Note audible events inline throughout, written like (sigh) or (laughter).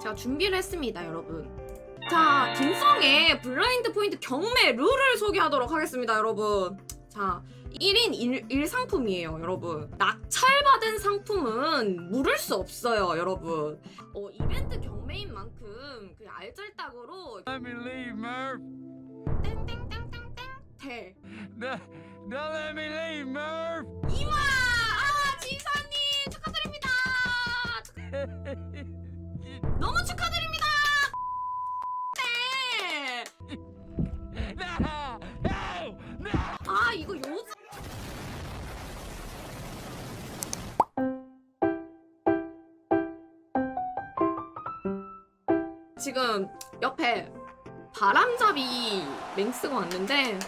제가 준비를 했습니다, 여러분. 자, 딘성의 블라인드 포인트 경매 룰을 소개하도록 하겠습니다, 여러분. 자, 1인 1, 상품이에요 여러분. 낙찰받은 상품은 물을 수 없어요, 여러분. 어, 이벤트 경매인 만큼 그 알잘딱으로 Let me leave, Murph. 땡땡땡땡땡 대. No, no, let me leave, Murph. 지금 옆에 바람잡이 맹스가 왔는데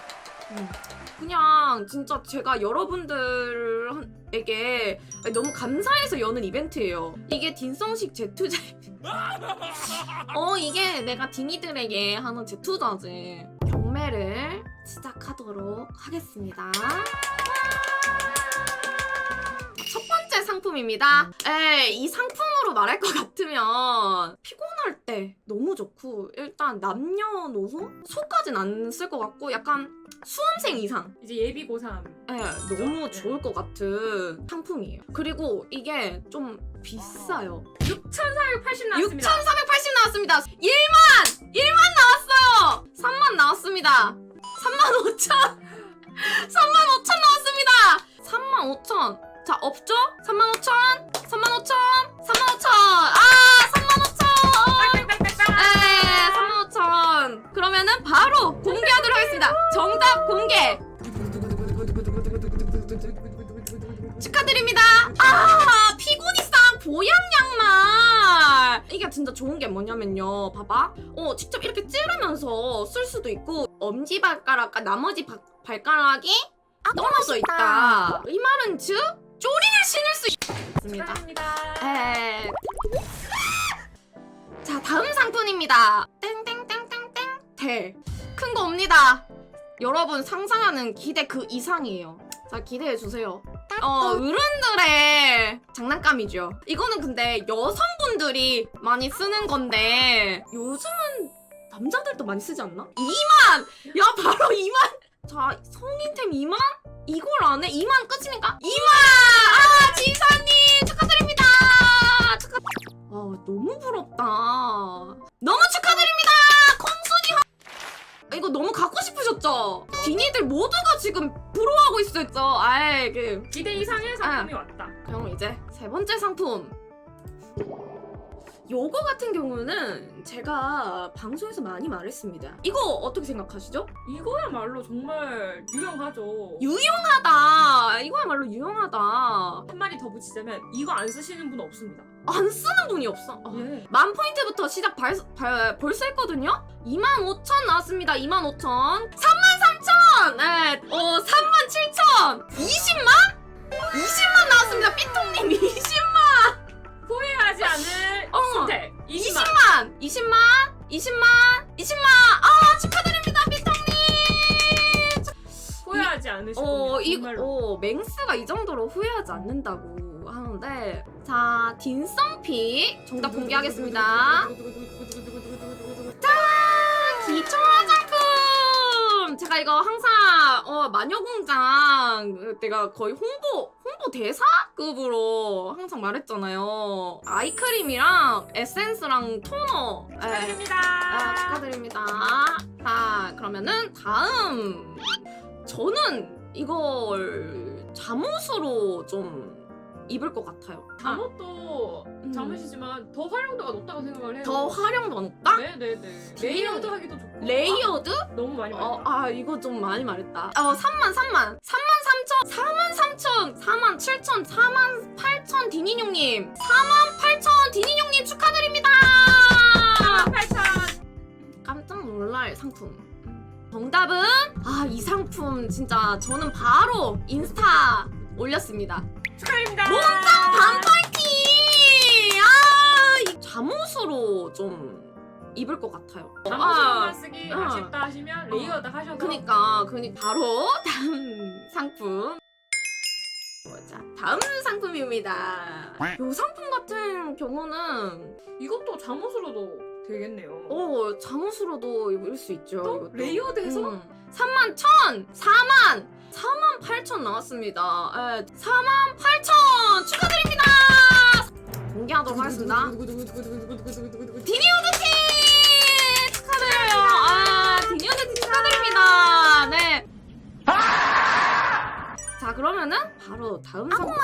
음, 그냥 진짜 제가 여러분들에게 너무 감사해서 여는 이벤트예요. 이게 딘성식 제투자. (laughs) 어 이게 내가 딘이들에게 하는 제투자지. 경매를 시작하도록 하겠습니다. 첫 번째 상품입니다. 에, 이 상품으로 말할 것 같으면 피곤 할 때 너무 좋고 일단 남녀노소 소까진 안 쓸 것 같고 약간 수험생 이상 이제 예비 고3 예, 너무 네. 좋을 것 같은 상품이에요. 그리고 이게 좀 비싸요. 6,480 나왔습니다 6,480 나왔습니다. 1만! 1만 나왔어요! 3만 나왔습니다. 3만 5천! 3만 5천 나왔습니다! 3만 5천! 자, 없죠? 3만 5천! 3만 5천! 3만 5천! 아! 정답 공개! 축하드립니다. 아, 피고니상 보양 양말. 이게 진짜 좋은 게 뭐냐면요. 봐봐. 어, 직접 이렇게 찌르면서 쓸 수도 있고 엄지 발가락과 나머지 바- 발가락이 떨어져 있다. 이 말은 즉 쪼리를 신을 수 있습니다. 에. 자, 다음 상품입니다. 땡땡땡땡땡 대. 큰 거 옵니다. 여러분 상상하는 기대 그 이상이에요. 자, 기대해 주세요. 어, 어른들의 장난감이죠. 이거는 근데 여성분들이 많이 쓰는 건데 요즘은 남자들도 많이 쓰지 않나? 2만! 야, 바로 2만! 자, 성인템 2만? 이걸 안 해? 2만 끝입니까? 2만! 아, 지사님 축하드립니다. 축하. 아, 너무 부럽다. 너무 축하드립니다. 콩순이 하... 이거 너무 갖고 싶으셨죠? 디니들 모두가 지금 부러워하고 있었죠. 아이, 그 기대 이상의 상품이 왔다 그럼 이제 세 번째 상품. 요거 같은 경우는 제가 방송에서 많이 말했습니다. 이거 어떻게 생각하시죠? 이거야말로 정말 유용하죠 유용하다. 이거야말로 유용하다. 한마디 더 붙이자면 이거 안 쓰시는 분 없습니다 안 쓰는 분이 없어. 어. 예. 만 포인트부터 시작 발, 발, 벌써 했거든요? 2만 5천 나왔습니다. 2만 5천. 3만 3천! 네. 어, 3만 7천! 20만? 20만 나왔습니다. 삐통님 20만! 후회하지 않을 어. 선택 20만 20만! 20만! 20만! 20만! 아, 축하드립니다, 삐통님! 후회하지 않으실 어, 겁니다 이, 정말로 어, 맹스가 이 정도로 후회하지 않는다고 하는데. 자, 딘성피 정답 공개하겠습니다. 기초 화장품! 제가 이거 항상 어, 마녀공장 내가 거의 홍보 대사급으로 항상 말했잖아요. 아이크림이랑 에센스랑 토너. 예. 축하드립니다 아, 축하드립니다. 자, 그러면은 다음 저는 이걸 잠옷으로 좀 입을 것 같아요. 잠옷도 음. 잠옷이지만 더 활용도가 높다고 생각을 해요 더 활용도 높다? 네네네 레이어드 하기도 좋고 레이어드? 너무 많이 어, 말했다 아 이거 좀 많이 말했다. 어, 3만 3만 3만 3천 4만 3천 4만 7천 4만 8천 디니뇽님 4만 8천 디니뇽님 축하드립니다. 48,000 깜짝 놀랄 상품. 정답은 아 이 상품 진짜 저는 바로 인스타 올렸습니다. 축하드립니다 몸짱 반팔티. 아 이- 잠옷으로 좀 입을 것 같아요. 잠옷으로만 아, 쓰기 어. 아쉽다 하시면 레이어드 하셔서 그니까 그니 바로 (laughs) 다음 상품. 자, 다음 상품입니다. 이 상품 같은 경우는 이것도 잠옷으로도 되겠네요. 어 잠옷으로도 입을 수 있죠. 또 이것도. 레이어드해서 음. 3만 1천! 4만! 4만 8천 나왔습니다. 예, 4만 8천! 축하드립니다! 공개하도록 하겠습니다. 디니오드티! 축하드려요! 아, 디니오드티 축하드립니다! 네. 자, 그러면은 바로 다음 상품.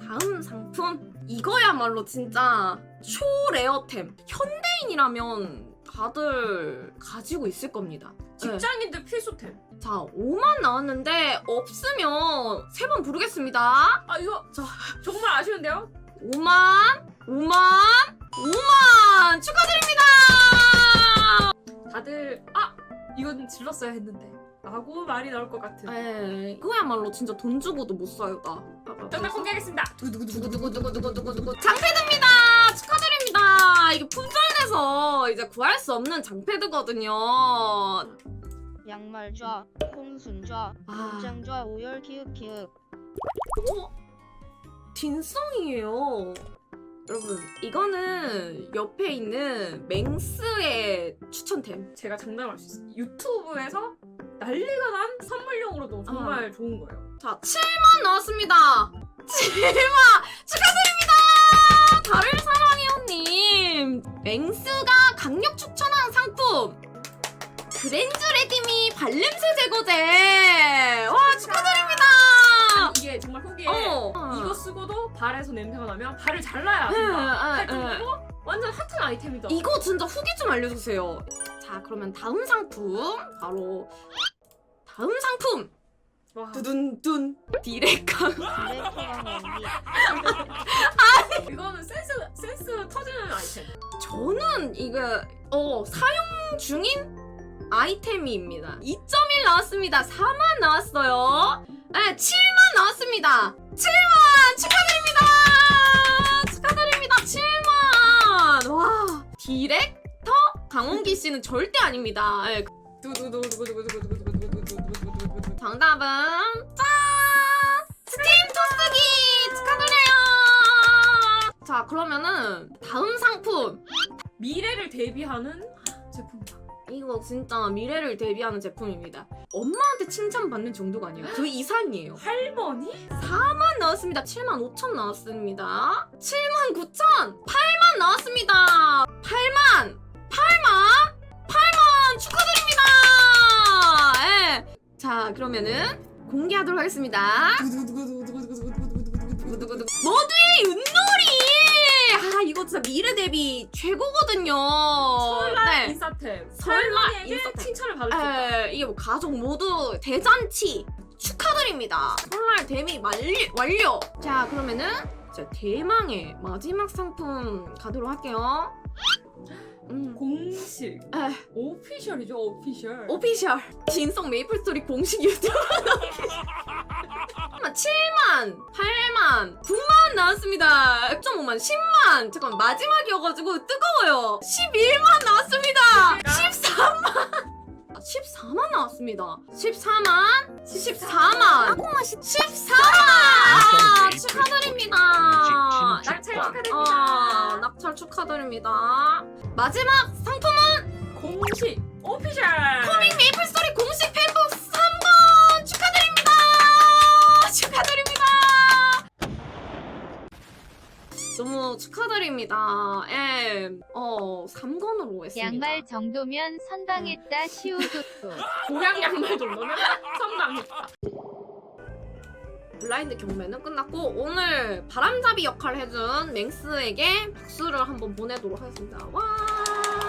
다음 상품. 이거야말로 진짜 초레어템. 현대인이라면 다들 가지고 있을 겁니다. 네. 직장인들 필수템. 자, 5만 나왔는데 없으면 세 번 부르겠습니다. 아 이거 저 정말 아쉬운데요? 5만, 5만, 5만 축하드립니다. 다들 아 이건 질렀어야 했는데 라고 말이 나올 것 같은. 에, 이거야말로 진짜 돈 주고도 못 사요, 나. 정답 공개하겠습니다. 두구두구두구두구두구두구 장패드입니다. 축하드립니다. 이게 품절돼서 이제 구할 수 없는 장패드거든요. 양말좌, 홍순좌, 아, 문장좌, 오열 기읍 기읍. 어? 딘성이에요. 여러분, 이거는 옆에 있는 맹스의 추천템. 제가 장담할 수 있어요. 유튜브에서 난리가 난 선물용으로도 정말 좋은 거예요. 자, 7만 나왔습니다. 7만 축하드립니다. 달을 사랑해요님. 맹스가 강력 추천한 상품. 그랜즈 레디미 발냄새 제거제. 와 축하드립니다. 이게 정말 후기에 어. 이거 쓰고도 발에서 냄새가 나면 발을 잘라야 예, 된다. 예, 할 예. 정도로 완전 핫한 아이템이다. 이거 진짜 후기 좀 알려주세요. 자, 그러면 다음 상품 바로 다음 상품. 와, 두둔둔 나오니 (laughs) 이거는 센스 센스 터지는 아이템. 저는 이거 어 사용 중인 아이템입니다. 2.1 나왔습니다. 4만 나왔어요. 네, 7만 나왔습니다. 7만 축하드립니다. 축하드립니다. 7만. 와, 디렉터 강원기 씨는 절대 아닙니다. 네. 정답은 짠! 스팀 토스기 축하드려요. 자, 그러면은 다음 상품 미래를 대비하는 이거 진짜 미래를 대비하는 제품입니다. 엄마한테 칭찬받는 정도가 아니에요. 그 이상이에요. 할머니? 4만 나왔습니다. 7만 5천 나왔습니다. 7만 9천! 8만 나왔습니다. 8만! 8만! 8만! 축하드립니다! 예. 자, 그러면은 공개하도록 하겠습니다. 모두의 윷놀이! 아, 이거 진짜 미래 대비 최고거든요. 설날 네. 인싸템. 설날 인싸템. 칭찬을 받을 수 있다. 에, 이게 뭐 가족 모두 대잔치 축하드립니다. 설날 데뷔 완료. 완료. 자 그러면은 자, 대망의 마지막 상품 가도록 할게요. 음. 공식. 에, 오피셜이죠, 오피셜. 오피셜 진성 메이플 스토리 공식 유튜브 (laughs) 7만, 8만, 9만 나왔습니다. 1.5만, 10만. 잠깐 마지막이어가지고 뜨거워요. 11만 나왔습니다. 14만. 14만 나왔습니다. 14만, 14만, 14만. 아, 축하드립니다. 낙찰 축하드립니다. 아, 낙찰 축하드립니다. 마지막 상품은 공식 오피셜. 코믹 메이플 스토리 공식 팬 너무 축하드립니다. 예, 어, 3권으로 했습니다. 양말 정도면 선방했다 시우도도. (laughs) 고양 양말 정도면 선방했다. 블라인드 경매는 끝났고 오늘 바람잡이 역할을 해준 맹스에게 박수를 한번 보내도록 하겠습니다. 와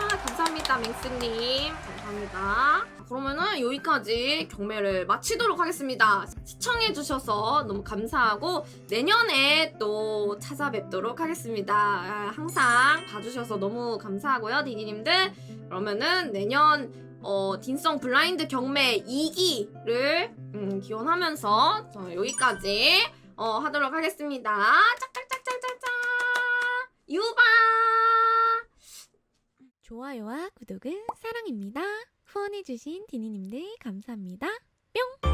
감사합니다 맹스님 감사합니다. 그러면은 여기까지 경매를 마치도록 하겠습니다. 시청해주셔서 너무 감사하고 내년에 또 찾아뵙도록 하겠습니다. 아, 항상 봐주셔서 너무 감사하고요 디디님들 그러면은 내년 어, 딘성 블라인드 경매 2기를 음, 기원하면서 저 여기까지 어, 하도록 하겠습니다. 짝짝짝짝짝짝 유바 좋아요와 구독은 사랑입니다. 후원해주신 디니님들 감사합니다. 뿅!